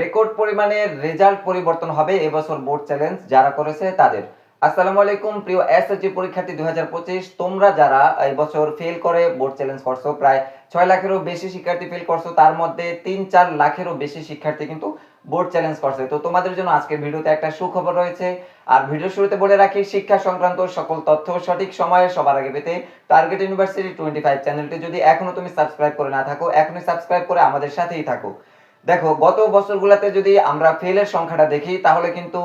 Record পরিমাণে result পরিবর্তন হবে এবছর বোর্ড চ্যালেঞ্জ যারা করেছে তাদের। আসসালামু আলাইকুম, প্রিয় এসএসজি পরীক্ষার্থী দু হাজার পঁচিশ, তোমরা যারা এই বছর ফেল করে বোর্ড চ্যালেঞ্জ করছ, প্রায় ছয় লাখেরও বেশি শিক্ষার্থী ফেল করছ, তার মধ্যে তিন চার লাখেরও বেশি শিক্ষার্থী কিন্তু বোর্ড চ্যালেঞ্জ করছে। তো তোমাদের জন্য আজকের ভিডিওতে একটা সুখবর রয়েছে। আর ভিডিও শুরুতে বলে রাখি, শিক্ষা সংক্রান্ত সকল তথ্য সঠিক সময়ে সবার আগে পেতে টার্গেট ইউনিভার্সিটি টোয়েন্টি ফাইভ চ্যানেলটি যদি এখনও তুমি সাবস্ক্রাইব করে না থাকো, এখনই সাবস্ক্রাইব করে আমাদের সাথেই থাকো। দেখো, গত বছরগুলোতে যদি আমরা ফেলের সংখ্যাটা দেখি, তাহলে কিন্তু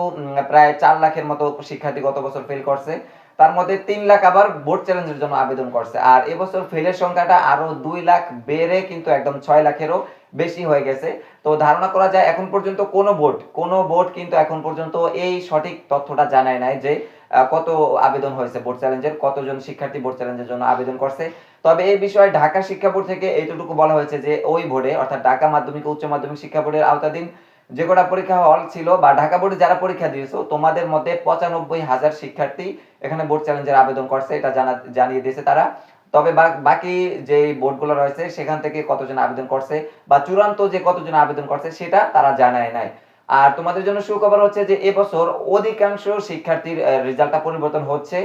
প্রায় চার লাখের মতো শিক্ষার্থী গত বছর ফেল করছে। তার মধ্যে তিন লাখ আবার বোর্ড চ্যালেঞ্জের জন্য আবেদন করছে। আর এবছর ফেলের সংখ্যাটা আরও দুই লাখ বেড়ে কিন্তু একদম ছয় লাখেরও বেশি হয়ে গেছে। তো ধারণা করা যায়, এখন পর্যন্ত কোনো বোর্ড কোনো বোর্ড কিন্তু এখন পর্যন্ত এই সঠিক তথ্যটা জানায় নাই যে কত আবেদন হয়েছে বোর্ড চ্যালেঞ্জের কতজন শিক্ষার্থী বোর্ড চ্যালেঞ্জের জন্য আবেদন করছে। তবে এই বিষয়ে ঢাকা শিক্ষা বোর্ড থেকে এইটুকু বলা হয়েছে যে, ওই বোর্ডে, অর্থাৎ ঢাকা মাধ্যমিক উচ্চ মাধ্যমিক শিক্ষা বোর্ডের আওতাধীন যে কটা পরীক্ষা হল ছিল বা ঢাকা বোর্ডে যারা পরীক্ষা দিয়েছ, তোমাদের মধ্যে পঁচানব্বই হাজার শিক্ষার্থী এখানে বোর্ড চ্যালেঞ্জের আবেদন করছে, এটা জানা, জানিয়ে দিয়েছে তারা। তবে বাকি যে বোর্ডগুলো রয়েছে, সেখান থেকে কতজন আবেদন করছে বা চূড়ান্ত যে কতজন আবেদন করছে, সেটা তারা জানায় নাই। আর তোমাদের জন্য সুখবর হচ্ছে যে এবছর অধিকাংশ শিক্ষার্থীর রেজাল্টটা পরিবর্তন হচ্ছে।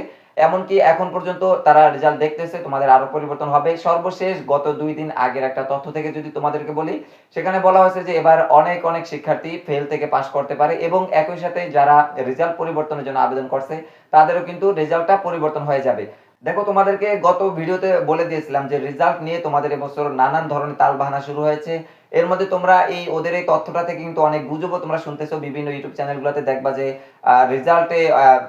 এমনকি এখন পর্যন্ত তারা রেজাল্ট দেখতেছে, তোমাদের আরও পরিবর্তন হবে। সর্বশেষ গত দুই দিন আগের একটা তথ্য থেকে যদি তোমাদেরকে বলি, সেখানে বলা হয়েছে যে এবার অনেক অনেক শিক্ষার্থী ফেল থেকে পাশ করতে পারে এবং একই সাথে যারা রেজাল্ট পরিবর্তনের জন্য আবেদন করছে, তাদেরও কিন্তু রেজাল্টটা পরিবর্তন হয়ে যাবে। দেখো, তোমাদেরকে গত ভিডিওতে বলে দিয়েছিলাম যে রেজাল্ট নিয়ে তোমাদের এবছর নানান ধরনের তালবাহানা শুরু হয়েছে। এর মধ্যে তোমরা এই ওদের এই তথ্যটা থেকে কিন্তু অনেক গুজবও তোমরা শুনতেছো, বিভিন্ন ইউটিউব চ্যানেলগুলোতে দেখবা যে রেজাল্টে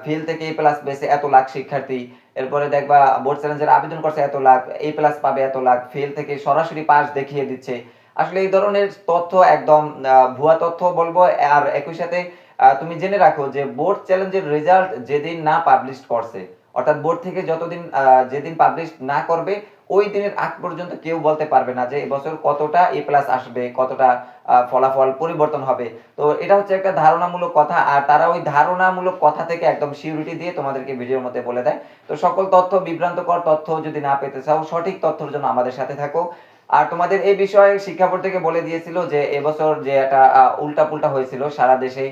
ফেল থেকে এ প্লাস পেয়েছে এত লাখ শিক্ষার্থী, এরপরে দেখবা বোর্ড চ্যালেঞ্জের আবেদন করছে এত লাখ এ প্লাস পাবে এত লাখ ফেল থেকে সরাসরি পাস দেখিয়ে দিচ্ছে। আসলে এই ধরনের তথ্য একদম ভুয়া তথ্য বলব, আর একই সাথে তুমি জেনে রাখো যে বোর্ড চ্যালেঞ্জের রেজাল্ট যেদিন না পাবলিশ করছে অর্থাৎ বোর্ড থেকে যতদিন যেদিন পাবলিশ না করবে, ওই দিনের আগ পর্যন্ত কেউ বলতে পারবে না যে এবছর কতটা এ প্লাস আসবে, কতটা ফলাফল পরিবর্তন হবে। তো এটা হচ্ছে একটা ধারণামূলক কথা, আর তারা ওই ধারণামূলক কথা থেকে একদম সিউরিটি দিয়ে তোমাদেরকে ভিডিওর মধ্যে বলে দেয়। তো সকল তথ্য বিভ্রান্তকর তথ্য যদি না পেতে চাও, সঠিক তথ্যের জন্য আমাদের সাথে থাকো। আর তোমাদের এই বিষয়ে শিক্ষা বোর্ড থেকে বলে দিয়েছিল যে এবছর যে একটা উল্টা পুল্টা হয়েছিল সারা দেশে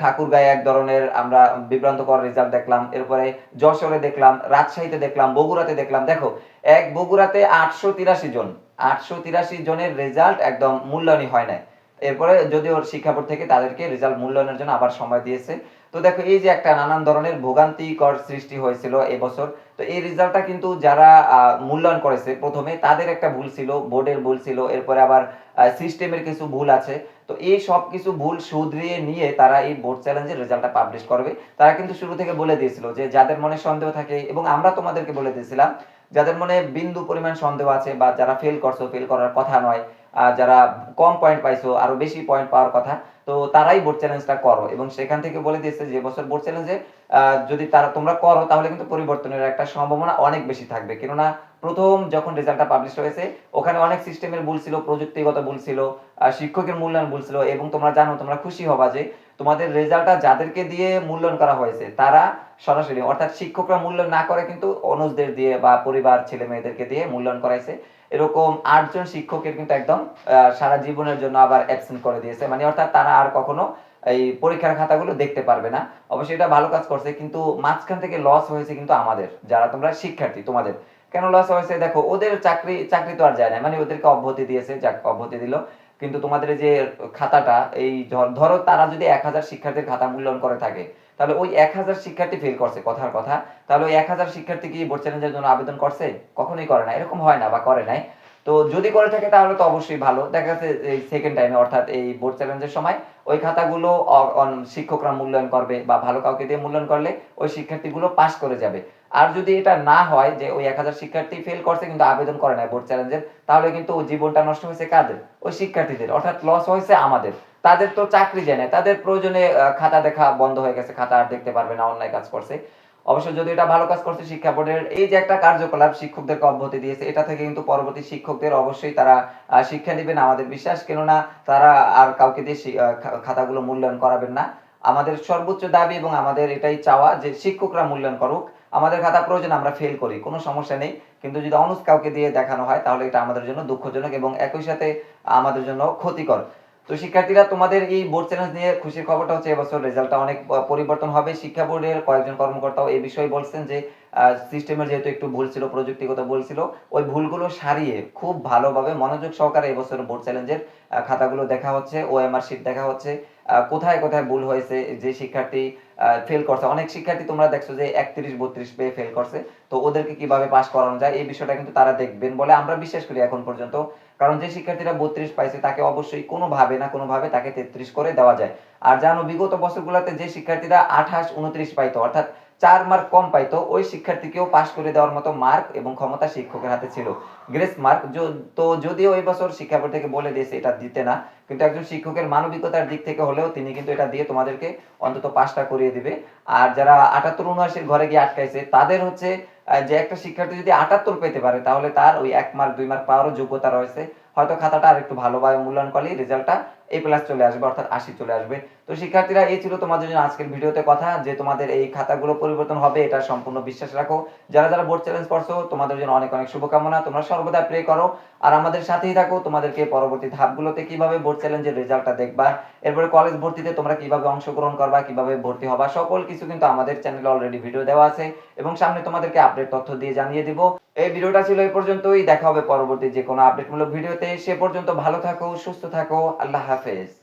ঠাকুর গায়ে এক ধরনের আমরা বিভ্রান্তকর রেজাল্ট দেখলাম। এরপরে যশোরে দেখলাম, রাজশাহীতে দেখলাম, বগুড়াতে দেখলাম। দেখো, এক বগুড়াতে আটশো তিরাশি জন, আটশো তিরাশি জনের রেজাল্ট একদম মূল্যায়নই হয় নাই। এরপরে যদিও শিক্ষা বোর্ড থেকে তাদেরকে রেজাল্ট মূল্যায়নের জন্য আবার সময় দিয়েছে তো দেখো, এই যে একটা নানান ধরনের ভোগান্তিকর সৃষ্টি হয়েছিল এবছর। তো এই রেজাল্টটা কিন্তু যারা মূল্যায়ন করেছে, প্রথমে তাদের একটা ভুল ছিল, বোর্ডের ভুল ছিল, এরপরে আবার সিস্টেমের কিছু ভুল আছে। তো এই সব কিছু ভুল শুধরিয়ে নিয়ে তারা এই বোর্ড চ্যালেঞ্জের রেজাল্টটা পাবলিশ করবে। তারা কিন্তু শুরু থেকে বলে দিয়েছিল যে, যাদের মনে সন্দেহ থাকে, এবং আমরা তোমাদেরকে বলে দিয়েছিলাম, যাদের মনে বিন্দু পরিমাণ সন্দেহ আছে বা যারা ফেল করছ ফেল করার কথা নয় যারা কম পয়েন্ট পাইছো, আরও বেশি পয়েন্ট পাওয়ার কথা, তো তারাই বোর্ড চ্যালেঞ্জটা করো। এবং সেখান থেকে বলে দিয়েছে যে বছর বোর্ড চ্যালেঞ্জে যদি তারা তোমরা করো, তাহলে কিন্তু পরিবর্তনের একটা সম্ভাবনা অনেক বেশি থাকবে। কেননা প্রথম যখন রেজাল্টটা পাবলিশ হয়েছে, ওখানে অনেক সিস্টেমের ভুল ছিল, প্রযুক্তিগত ভুল ছিল শিক্ষকের মূল্যায়ন ভুল ছিল এবং তোমরা জানো, তোমরা খুশি হবা যে তোমাদের রেজাল্টটা যাদেরকে দিয়ে মূল্যায়ন করা হয়েছে, তারা সরাসরি, অর্থাৎ শিক্ষকরা মূল্যায়ন না করে কিন্তু অনুজদের দিয়ে বা পরিবার ছেলে মেয়েদেরকে দিয়ে মূল্যায়ন করাইছে। এরকম আটজন শিক্ষকের কিন্তু একদম সারা জীবনের জন্য আবার অ্যাবসেন্ট করে দিয়েছে। মানে অর্থাৎ তারা আর কখনো এই পরীক্ষার খাতাগুলো দেখতে পারবে না। অবশ্যই এটা ভালো কাজ করছে, কিন্তু মাঝখান থেকে লস হয়েছে কিন্তু আমাদের, যারা তোমরা শিক্ষার্থী তোমাদের। কেন লস হয়েছে? দেখো, ওদের চাকরি চাকরি তো আর যায় না। মানে ওদেরকে অব্যাহতি দিয়েছে, যাক, অব্যাহতি দিল। কিন্তু তোমাদের যে খাতাটা, এই ধরো তারা যদি এক হাজার শিক্ষার্থীর খাতা মূল্যায়ন করে থাকে, তাহলে ওই এক হাজার শিক্ষার্থী ফেল করছে, কথার কথা। তাহলে ওই এক হাজার শিক্ষার্থী কি বোর্ড চ্যালেঞ্জের জন্য আবেদন করছে? কখনোই করে না। এরকম হয় না বা করে নাই। তো যদি করে থাকে, তাহলে তো অবশ্যই ভালো। দেখা যাচ্ছে এই সেকেন্ড টাইমে অর্থাৎ এই বোর্ড চ্যালেঞ্জের সময় ওই খাতাগুলো শিক্ষকরা মূল্যায়ন করবে বা ভালো কাউকে দিয়ে মূল্যায়ন করলে ওই শিক্ষার্থীগুলো পাশ করে যাবে। আর যদি এটা না হয় যে ওই এক হাজার শিক্ষার্থী ফেল করছে কিন্তু আবেদন করে না বোর্ড চ্যালেঞ্জের তাহলে কিন্তু ওই জীবনটা নষ্ট হয়েছে কাদের? ওই শিক্ষার্থীদের, অর্থাৎ লস হয়েছে আমাদের। তাদের তো চাকরি যায় না তাদের প্রয়োজনে খাতা দেখা বন্ধ হয়ে গেছে, খাতা আর দেখতে পারবে না, অন্যায় কাজ করছে। অবশ্য যদি এটা ভালো কাজ করছে শিক্ষা বোর্ডের, এই যে একটা কার্যকলাপ শিক্ষকদেরকে অব্যাহতি দিয়েছে, এটা থেকে কিন্তু পরবর্তী শিক্ষকদের অবশ্যই তারা শিক্ষা দিবেন আমাদের বিশ্বাস। কেননা তারা আর কাউকে দিয়ে খাতাগুলো মূল্যায়ন করাবেন না। আমাদের সর্বোচ্চ দাবি এবং আমাদের এটাই চাওয়া যে শিক্ষকরা মূল্যায়ন করুক। আমাদের খাতা প্রয়োজন, আমরা ফেল করি, কোনো সমস্যা নেই। কিন্তু যদি অনুজ কাউকে দিয়ে দেখানো হয়, তাহলে এটা আমাদের জন্য দুঃখজনক এবং একই সাথে আমাদের জন্য ক্ষতিকর। তো শিক্ষার্থীরা তোমাদের এই বোর্ড চ্যালেঞ্জ নিয়ে খুশির খবরটা হচ্ছে এবছর রেজাল্টটা অনেক পরিবর্তন হবে। শিক্ষা বোর্ডের কয়েকজন কর্মকর্তাও এই বিষয়ে বলছেন যে সিস্টেমের যেহেতু একটু ভুল ছিল, প্রযুক্তিগত ভুল ছিল, ওই ভুলগুলো সারিয়ে খুব ভালোভাবে মনোযোগ সহকারে এবছর বোর্ড চ্যালেঞ্জের খাতাগুলো দেখা হচ্ছে ওএমআর শিট দেখা হচ্ছে। কোথায় কোথায় ভুল হয়েছে, যে শিক্ষার্থী ফেল করছে। অনেক শিক্ষার্থী তোমরা দেখছ যে একত্রিশ, বত্রিশ পেয়ে ফেল করছে। তো ওদেরকে কীভাবে পাস করানো যায়, এই বিষয়টা কিন্তু তারা দেখবেন বলে আমরা বিশ্বাস করি এখন পর্যন্ত। কারণ যে শিক্ষার্থীরা বত্রিশ পাইছে, তাকে অবশ্যই কোনোভাবে না কোনোভাবে তাকে তেত্রিশ করে দেওয়া যায়। আর জানো, বিগত বছরগুলোতে যে শিক্ষার্থীরা আঠাশ, উনত্রিশ পাইতো, অর্থাৎ চার মার্ক কম পাইতো, ওই শিক্ষার্থীকেও পাস করে দেওয়ার মতো মার্ক এবং ক্ষমতা শিক্ষকের হাতে ছিল। গ্রেস মার্ক তো যদিও ওই বছর শিক্ষা বোর্ড থেকে বলে দিয়েছে এটা দিতে না, কিন্তু একজন শিক্ষকের মানবিকতার দিক থেকে হলেও তিনি কিন্তু এটা দিয়ে তোমাদেরকে অন্তত পাসটা করিয়ে দিবে। আর যারা আটাত্তর, উনআশির ঘরে গিয়ে আটকাইছে, তাদের হচ্ছে যে একটা শিক্ষার্থী যদি আটাত্তর পেতে পারে, তাহলে তার ওই এক মার্ক দুই মার্ক পাওয়ারও যোগ্যতা রয়েছে। হয়তো খাতাটা আর একটু ভালোভাবে মূল্যায়ন করলে রেজাল্টটা এ প্লাস চলে আসবে, অর্থাৎ আশি চলে আসবে। তো শিক্ষার্থীরা, এই ছিল তোমাদের জন্য আজকের ভিডিওতে কথা, যে তোমাদের এই খাতাগুলো পরিবর্তন হবে, এটা সম্পূর্ণ বিশ্বাস রাখো। যারা যারা বোর্ড চ্যালেঞ্জ করছ, তোমাদের জন্য অনেক অনেক শুভকামনা। তোমরা সর্বদা প্রে করো। আর আমাদের সাথেই থাকো, তোমাদেরকে পরবর্তী ধাপগুলোতে কীভাবে বোর্ড চ্যালেঞ্জের রেজাল্টটা দেখবা, এরপরে কলেজ ভর্তিতে তোমরা কীভাবে অংশগ্রহণ করবা, কীভাবে ভর্তি হবা, সকল কিছু কিন্তু আমাদের চ্যানেলে অলরেডি ভিডিও দেওয়া আছে। এবং সামনে তোমাদেরকে আপডেট তথ্য দিয়ে জানিয়ে দিব। এই ভিডিওটা ছিল এই পর্যন্তই। দেখা হবে পরবর্তী যে কোনো আপডেটমূলক ভিডিওতে। সে পর্যন্ত ভালো থাকো, সুস্থ থাকো। আল্লাহ হাফেজ।